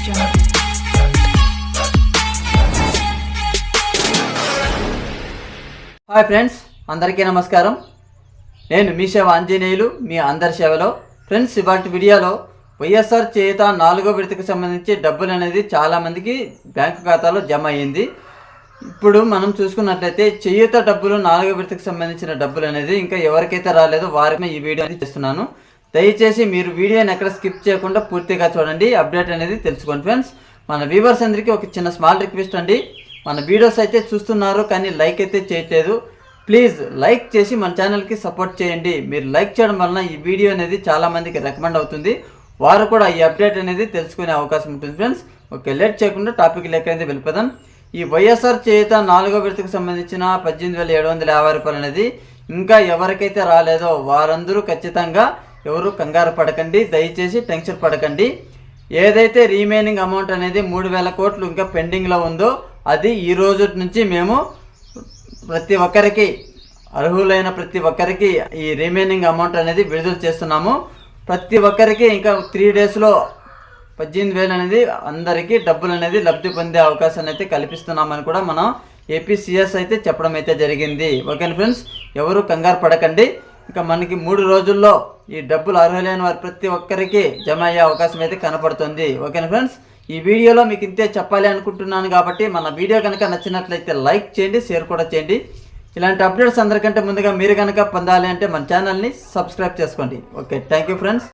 Hi friends అందరికీ నమస్కారం. నేను మీ సేవ ఆంజనేయులు మీ అందరి సేవలో. ఫ్రెండ్స్ ఇవాటి వీడియోలో వైఎస్ఆర్ చేత నాలుగో విడతకు సంబంధించి డబ్బులు అనేది చాలామందికి బ్యాంకు ఖాతాలో జమ అయ్యింది. ఇప్పుడు మనం చూసుకున్నట్లయితే చేయూత డబ్బులు నాలుగో విడతకు సంబంధించిన డబ్బులు అనేది ఇంకా ఎవరికైతే రాలేదో వారికి ఈ వీడియో అనేది చేస్తున్నాను. దయచేసి మీరు వీడియోని ఎక్కడ స్కిప్ చేయకుండా పూర్తిగా చూడండి. అప్డేట్ అనేది తెలుసుకోండి ఫ్రెండ్స్. మన వ్యూవర్స్ అందరికీ ఒక చిన్న స్మాల్ రిక్వెస్ట్ అండి. మన వీడియోస్ అయితే చూస్తున్నారు కానీ లైక్ అయితే చేయట్లేదు. ప్లీజ్ లైక్ చేసి మన ఛానల్కి సపోర్ట్ చేయండి. మీరు లైక్ చేయడం వలన ఈ వీడియో అనేది చాలామందికి రికమెండ్ అవుతుంది. వారు కూడా ఈ అప్డేట్ అనేది తెలుసుకునే అవకాశం ఉంటుంది ఫ్రెండ్స్. ఓకే లేట్ చేయకుండా టాపిక్ లెక్క అనేది వెళ్ళిపోదాం. ఈ వైఎస్ఆర్ చేత నాలుగో విడతకు సంబంధించిన పద్దెనిమిది వేల ఏడు వందల యాభై రూపాయలు అనేది ఇంకా ఎవరికైతే రాలేదో వారందరూ ఖచ్చితంగా ఎవరు కంగారు పడకండి దయచేసి టెన్షన్ పడకండి. ఏదైతే రీమైనింగ్ అమౌంట్ అనేది మూడు వేల కోట్లు ఇంకా పెండింగ్లో ఉందో అది ఈ రోజు నుంచి మేము ప్రతి ఒక్కరికి అర్హులైన ప్రతి ఒక్కరికి ఈ రిమైనింగ్ అమౌంట్ అనేది విడుదల చేస్తున్నాము. ప్రతి ఒక్కరికి ఇంకా త్రీ డేస్లో పద్దెనిమిది వేలు అనేది అందరికీ డబ్బులు అనేది లబ్ధి పొందే అవకాశాన్ని అయితే కల్పిస్తున్నామని కూడా మనం ఏపీసీఎస్ అయితే చెప్పడం అయితే జరిగింది. ఓకేనా ఫ్రెండ్స్? ఎవరు కంగారు పడకండి. ఇంకా మనకి మూడు రోజుల్లో ఈ డబ్బులు అర్హులైన వారు ప్రతి ఒక్కరికి జమ అయ్యే అవకాశం అయితే కనపడుతుంది. ఓకేనా ఫ్రెండ్స్? ఈ వీడియోలో మీకు ఇంతే చెప్పాలి అనుకుంటున్నాను కాబట్టి మన వీడియో కనుక నచ్చినట్లయితే లైక్ చేయండి షేర్ కూడా చేయండి. ఇలాంటి అప్డేట్స్ అందరికంటే ముందుగా మీరు కనుక పొందాలి అంటే మన ఛానల్ని సబ్స్క్రైబ్ చేసుకోండి. Okay thank you friends.